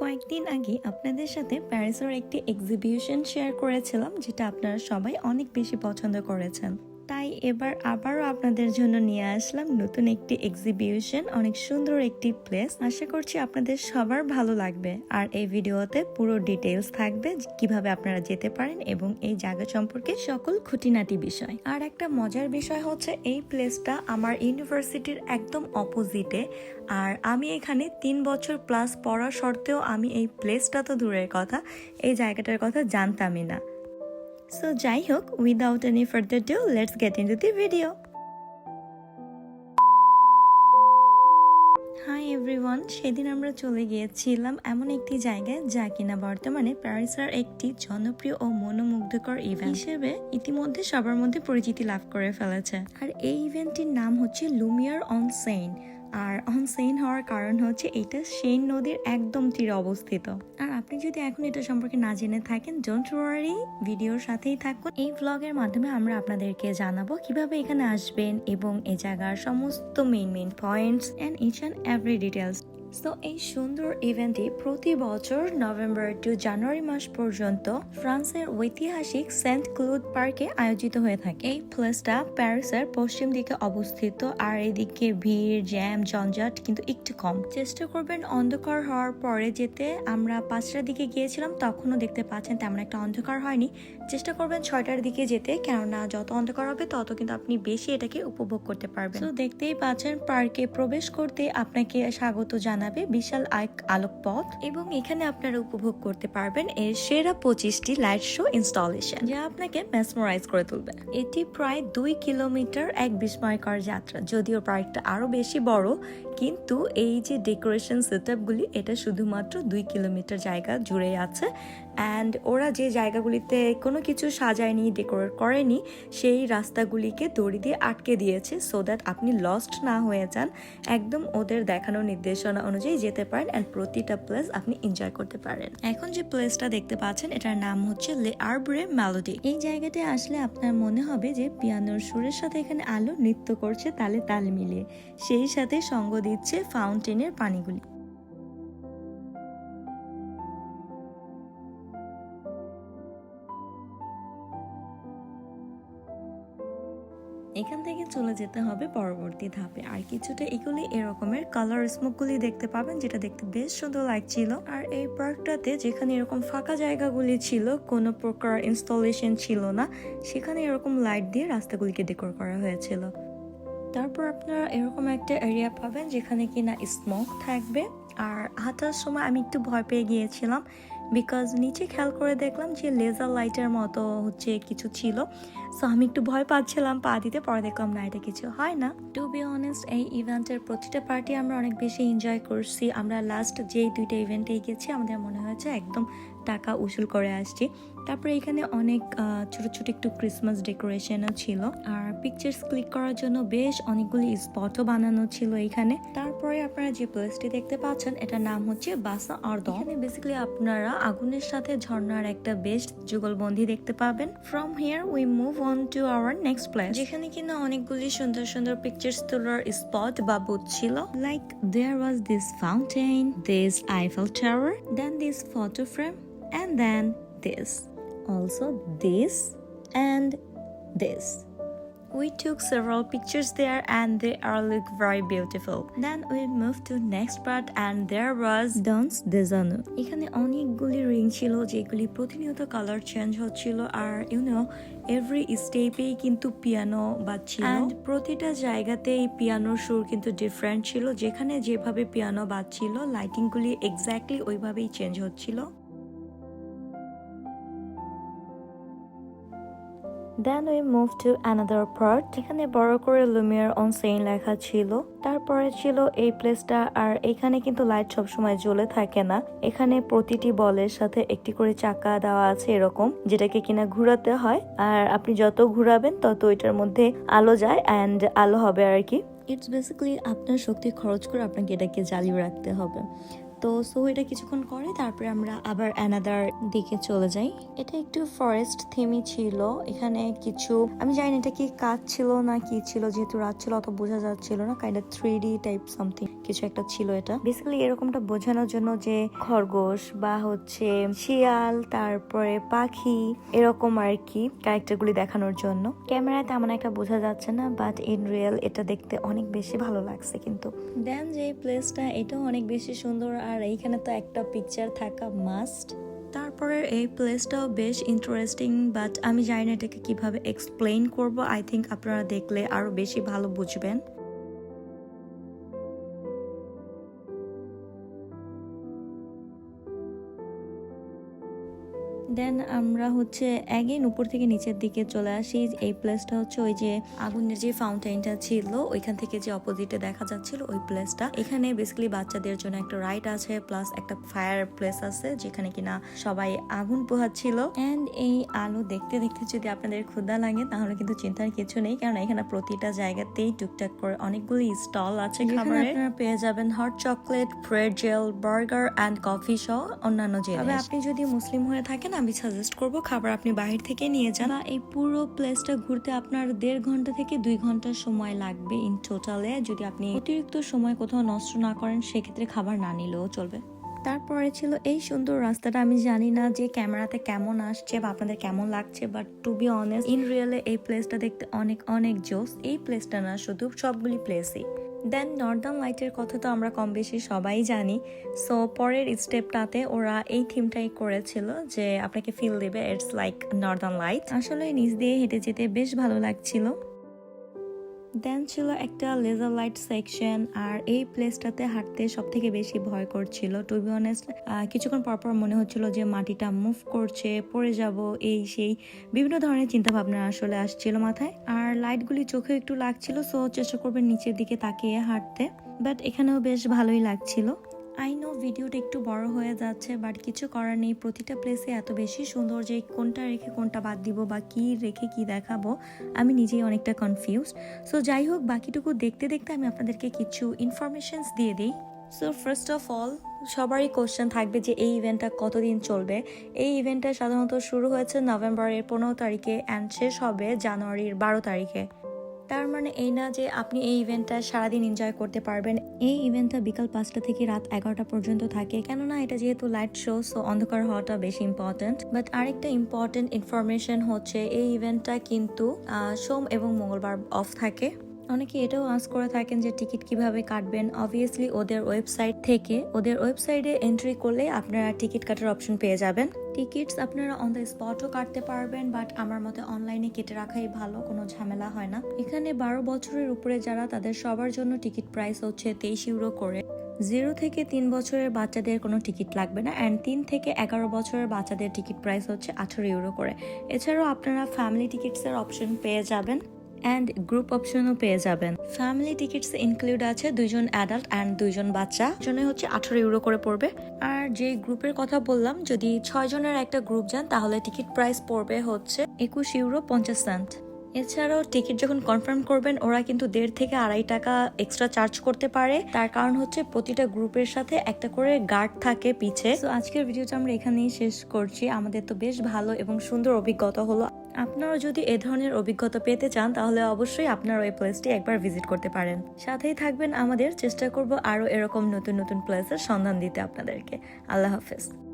কয়েকদিন আগে আপনাদের সাথে প্যারিসের একটি এক্সিবিশন শেয়ার করেছিলাম, যেটা আপনারা সবাই অনেক বেশি পছন্দ করেছেন। এবার আবারও আপনাদের জন্য নিয়ে আসলাম নতুন একটি এক্সিবিউশন অনেক সুন্দর একটি প্লেস আশা করছি আপনাদের সবার ভালো লাগবে। আর এই ভিডিওতে পুরো ডিটেলস থাকবে কীভাবে আপনারা যেতে পারেন এবং এই জায়গা সম্পর্কে সকল খুঁটিনাটি বিষয়। আর একটা মজার বিষয় হচ্ছে এই প্লেসটা আমার ইউনিভার্সিটির একদম অপোজিটে আর আমি এখানে তিন বছর প্লাস পড়া সত্ত্বেও আমি এই প্লেসটা তো দূরের কথা, এই জায়গাটার কথা জানতামই না। সো যাই হোক without any further ado let's get into the video hi everyone সেদিন আমরা চলে গিয়েছিলাম এমন একটি জায়গায় যা কিনা বর্তমানে প্যারিসের একটি জনপ্রিয় ও মনোমুগ্ধকর ইভেন্ট হিসেবে ইতিমধ্যে সবার মধ্যে পরিচিতি লাভ করে ফেলেছে। আর এই ইভেন্টটির নাম হচ্ছে লুমিয়ার অন সেইন আর অনসেইন হওয়ার কারণ হচ্ছে এটা সেন নদীর একদম তীরে অবস্থিত। আর আপনি যদি এখন এটা সম্পর্কে না জেনে থাকেন ডোন্ট ওয়ারি ভিডিওর সাথেই থাকুন। এই ব্লগের মাধ্যমে আমরা আপনাদেরকে জানাব কীভাবে এখানে আসবেন এবং এ জায়গার সমস্ত main main points and each and every details so এই সুন্দর ইভেন্টটি প্রতি বছর নভেম্বর টু জানুয়ারি মাস পর্যন্ত ফ্রান্সের ঐতিহাসিক সেন্ট ক্লুড পার্কে আয়োজিত হয়ে থাকে। এই প্লেসটা প্যারিসের পশ্চিম দিকে অবস্থিত। আর এদিকে ভিড়, জ্যাম, জঞ্জাট কিন্তু একটু কম। চেষ্টা করবেন অন্ধকার হওয়ার পরে যেতে। আমরা পাঁচটার দিকে গিয়েছিলাম, তখনও দেখতে পাচ্ছেন তেমন একটা অন্ধকার হয়নি। চেষ্টা করবেন ছয়টার দিকে যেতে, কেননা যত অন্ধকার হবে, তত কিন্তু আপনি বেশি এটাকে উপভোগ করতে পারবেন। তো দেখতেই পাচ্ছেন পার্কে প্রবেশ করতে আপনাকে স্বাগত জানাবে বিশাল এক আলোকপথ এবং এখানে আপনারা উপভোগ করতে পারবেন এর সেরা পঁচিশটি লাইট শো ইনস্টলেশন যা আপনাকে মেসমোরাইজ করে তুলবে। এটি প্রায় দুই কিলোমিটার এক বিস্ময়কর যাত্রা। যদিও পার্কটা আরও বেশি বড়, কিন্তু এই যে ডেকোরেশন সেটআপগুলি এটা শুধুমাত্র দুই কিলোমিটার জায়গা জুড়ে আছে। অ্যান্ড ওরা যে জায়গাগুলিতে কোনো কিছু সাজায়নি ডেকোরেট করেনি, সেই রাস্তাগুলিকে দড়ি দিয়ে আটকে দিয়েছে সো দ্যাট আপনি লস্ট না হয়ে যান। একদম ওদের দেখানো নির্দেশনা অনুযায়ী যেতে পারেন অ্যান্ড প্রতিটা প্লেস আপনি এনজয় করতে পারেন। এখন যে প্লেসটা দেখতে পাচ্ছেন, এটার নাম হচ্ছে লে আরব্রে মেলোডি এই জায়গাতে আসলে আপনার মনে হবে যে পিয়ানোর সুরের সাথে এখানে আলো নৃত্য করছে, তালে তাল মিলিয়ে। সেই সাথে সঙ্গ দিচ্ছে ফাউন্টেনের পানিগুলি। এখান থেকে চলে যেতে হবে পরবর্তী ধাপে। আর কিছুটা এগুলি এরকমের কালার স্মোকগুলি দেখতে পাবেন, যেটা দেখতে বেশ সুন্দর লাগছিল। আর এই পার্কটাতে যেখানে এরকম ফাঁকা জায়গাগুলি ছিল, কোনো প্রকার ইনস্টলেশন ছিল না, সেখানে এরকম লাইট দিয়ে রাস্তাগুলিকে ডেকোর করা হয়েছিল। তারপর আপনারা এরকম একটা এরিয়া পাবেন, যেখানে কিনা স্মোক থাকবে। আর হাঁটার সময় আমি একটু ভয় পেয়ে গিয়েছিলাম বিকজ নিচে খেয়াল করে দেখলাম যে লেজার লাইটের মতো হচ্ছে কিছু ছিল। সো আমি একটু ভয় পাচ্ছিলাম, পা দিতে। পরে দেখলাম, না, এটা কিছু হয় না। টু বি অনেস্ট এই ইভেন্টের প্রতিটা পার্টি আমরা অনেক বেশি এনজয় করছি। আমরা লাস্ট যেই দুইটা ইভেন্টে গেছি, আমাদের মনে হয়েছে একদম টাকা উসুল করে আসছি। তারপরে এখানে অনেক ছোট ছোট একটু ক্রিসমাস ডেকোরেশনও ছিল। আর পিকচার্স ক্লিক করার জন্য বেশ অনেকগুলি স্পটও বানানো ছিল এখানে। তারপরে আপনারা যে প্লেসটি দেখতে পাচ্ছেন, এটার নাম হচ্ছে বাসা অর্দ এখানে বেসিক্যালি আপনারা আগুনের সাথে ঝর্ণার একটা বেস্ট যুগলবন্দি দেখতে পাবেন। From here we move on to our next place যেখানে কিনা অনেকগুলি সুন্দর সুন্দর পিকচার্স তোলার স্পট বা বুথ ছিল। Like there was this fountain this Eiffel tower then this photo frame and then this also this and this we took several pictures there and they are look very beautiful then we moved to next part and there was dance dezanu এখানে অনেকগুলি ring ছিল যেগুলি প্রতিনিয়ত colour change হচ্ছিল আর you know every স্টেপেই কিন্তু piano বাজছিল and প্রতিটা জায়গাতেই পিয়ানোর সুর কিন্তু ডিফারেন্ট ছিল যেখানে যেভাবে পিয়ানো বাজছিল লাইটিংগুলি এক্স্যাক্টলি ওইভাবেই চেঞ্জ হচ্ছিল then we move to another part এখানে বড় করে লুমিয়ার অন সেইন লেখা ছিল। তারপরে ছিল এই প্লেসটা আর এখানে কিন্তু লাইট সবসময় জ্বলে থাকে না। এখানে প্রতিটি বলের সাথে একটি করে চাকা দেওয়া আছে এরকম, যেটাকে কিনা ঘুরাতে হয়। আর আপনি যত ঘুরাবেন, তত এটার মধ্যে আলো যায় অ্যান্ড আলো হবে আর কি। ইটস বেসিক্যালি আপনার শক্তি খরচ করে আপনাকে এটাকে জ্বালিয়ে রাখতে হবে। তো সো এটা কিছুক্ষণ করে তারপরে আমরা আবার অ্যানাদার দিকে চলে যাই। এটা একটু ফরেস্ট থিমই ছিল। এখানে কিছু, আমি জানি এটা কি কাজ ছিল না কি ছিল, যেহেতু রাত ছিল অত বোঝা যাচ্ছিল না kind three D type something কিছু একটা ছিল এটা। বেসিক্যালি এরকমটা বোঝানোর জন্য যে খরগোশ বা হচ্ছে শিয়াল, তারপরে পাখি, এরকম আর কি ক্যারেক্টারগুলি দেখানোর জন্য। ক্যামেরায় তেমন একটা বোঝা যাচ্ছে না বাট ইন রিয়েল এটা দেখতে অনেক বেশি ভালো লাগছে কিন্তু। দেন যে প্লেসটা এটাও অনেক বেশি সুন্দর আর এইখানে তো একটা পিকচার থাকা মাস্ট তারপরে এই প্লেসটাও বেশ ইন্টারেস্টিং বাট আমি জানি না এটাকে কীভাবে এক্সপ্লেইন করব। আই থিঙ্ক আপনারা দেখলে আরও বেশি ভালো বুঝবেন। দেন আমরা হচ্ছে অ্যাগেন উপর থেকে নিচের দিকে চলে আসি। এই প্লেসটা হচ্ছে ওই যে আগুনের যে ফাউন্টেনটা ছিল ওইখান থেকে যে অপোজিটে দেখা যাচ্ছিল ওই প্লেসটা এখানে বেসিক্যালি বাচ্চাদের জন্য একটা রাইড আছে প্লাস একটা ফায়ার প্লেস আছে যেখানে কিনা সবাই আগুন পোহাচ্ছিল। এন্ড এই আলো দেখতে দেখতে যদি আপনাদের ক্ষুদা লাগে তাহলে কিন্তু চিন্তার কিছু নেই কারণ এখানে প্রতিটা জায়গাতেই টুকটাক করে অনেকগুলি স্টল আছে আপনারা পেয়ে যাবেন হট চকলেট ফ্রেড জেল বার্গার অ্যান্ড কফি সহ অন্যান্য জিনিস তবে আপনি যদি মুসলিম হয়ে থাকেন আমি সাজেস্ট করব খাবার আপনি বাহির থেকে নিয়ে যান। এই পুরো প্লেসটা ঘুরতে আপনার দেড় ঘণ্টা থেকে দুই ঘণ্টা সময় লাগবে ইন টোটালে যদি আপনি অতিরিক্ত সময় কোথাও নষ্ট না করেন, সেক্ষেত্রে খাবার না নিলেও চলবে। তারপরে ছিল এই সুন্দর রাস্তাটা, আমি জানি না যে ক্যামেরাতে কেমন আসছে বা আপনাদের কেমন লাগছে but to be honest in রিয়েলে এই প্লেসটা দেখতে অনেক অনেক জোস। এই প্লেসটা না, শুধু সবগুলি প্লেসই দেন নর্দার্ন লাইটের কথা তো আমরা কম বেশি সবাই জানি। সো পরের স্টেপটাতে ওরা এই থিমটাই করেছিল যে আপনাকে ফিল দেবে ইটস লাইক নর্দার্ন লাইট আসলে নিজ দিয়ে হেঁটে যেতে বেশ ভালো লাগছিল। দেন ছিল একটা লেজার লাইট সেকশন আর এই প্লেসটাতে হাঁটতে সব থেকে বেশি ভয় করছিল। টু বি অনেস্ট কিছুক্ষণ পরপর মনে হচ্ছিল যে মাটিটা মুভ করছে, পড়ে যাব, এই সেই বিভিন্ন ধরনের চিন্তা ভাবনা আসলে আসছিল মাথায়। আর লাইটগুলি চোখে একটু লাগছিল সো চেষ্টা করবেন নিচের দিকে তাকিয়ে হাঁটতে। বাট এখানেও বেশ ভালোই লাগছিল। আই নো ভিডিওটা একটু বড় হয়ে যাচ্ছে বাট কিছু করার নেই। প্রতিটা প্লেসে এত বেশি সুন্দর যে কোনটা রেখে কোনটা বাদ দিব বা কি রেখে কি দেখাবো, আমি নিজেই অনেকটা কনফিউজ সো যাই হোক, বাকিটুকু দেখতে দেখতে আমি আপনাদেরকে কিছু ইনফরমেশনস দিয়ে দিই। সো ফার্স্ট অফ অল সবারই কোশ্চেন থাকবে যে এই ইভেন্টটা কতদিন চলবে? এই ইভেন্টটা সাধারণত শুরু হয়েছে নভেম্বরের পনেরো তারিখে অ্যান্ড শেষ হবে জানুয়ারির বারো তারিখে। তার মানে এই না যে আপনি এই ইভেন্টটা সারাদিন এনজয় করতে পারবেন। এই ইভেন্টটা বিকাল পাঁচটা থেকে রাত এগারোটা পর্যন্ত থাকে। কেননা এটা যেহেতু লাইট শো সো অন্ধকার হওয়াটা বেশি ইম্পর্টেন্ট বাট আরেকটা ইম্পর্টেন্ট ইনফরমেশন হচ্ছে এই ইভেন্টটা কিন্তু সোম এবং মঙ্গলবার অফ থাকে। অনেকে এটাও আস করে থাকেন যে টিকিট কীভাবে কাটবেন। অবভিয়াসলি ওদের ওয়েবসাইট থেকে, ওদের ওয়েবসাইটে এন্ট্রি করলে আপনারা টিকিট কাটার অপশন পেয়ে যাবেন। টিকিটস আপনারা অন দ্য স্পটও কাটতে পারবেন বাট আমার মতে অনলাইনে কেটে রাখাই ভালো, কোনো ঝামেলা হয় না। এখানে বারো বছরের উপরে যারা, তাদের সবার জন্য টিকিট প্রাইস হচ্ছে তেইশ ইউরো করে। জিরো থেকে তিন বছরের বাচ্চাদের কোনো টিকিট লাগবে না অ্যান্ড তিন থেকে এগারো বছরের বাচ্চাদের টিকিট প্রাইস হচ্ছে আঠারো ইউরো করে। এছাড়াও আপনারা ফ্যামিলি টিকিটসের অপশন পেয়ে যাবেন। অ্যান্ড গ্রুপ অপশনও পেয়ে যাবেন। ফ্যামিলি টিকিটস ইনক্লুড আছে দুইজন অ্যাডাল্ট অ্যান্ড দুইজন বাচ্চা। জন্য হচ্ছে আঠারো ইউরো করে পড়বে। আর যে গ্রুপের কথা বললাম, যদি ছয় জনের একটা গ্রুপ যান, তাহলে টিকিট প্রাইস পড়বে হচ্ছে একুশ ইউরো পঞ্চাশ সেন্ট এছাড়াও টিকিট যখন কনফার্ম করবেন, ওরা কিন্তু দেড় থেকে আড়াই টাকা এক্সট্রা চার্জ করতে পারে। তার কারণ হচ্ছে প্রতিটা গ্রুপের সাথে একটা করে গার্ড থাকে পিছে। তো আজকের ভিডিওটা আমরা এখানেই শেষ করছি। আমাদের তো বেশ ভালো এবং সুন্দর অভিজ্ঞতা হলো। আপনারা যদি এ ধরনের অভিজ্ঞতা পেতে চান, তাহলে অবশ্যই আপনার ওই প্লেসটি একবার ভিজিট করতে পারেন। সাথেই থাকবেন আমাদের। চেষ্টা করব আরও এরকম নতুন নতুন প্লেসের সন্ধান দিতে আপনাদেরকে। আল্লাহ হাফেজ।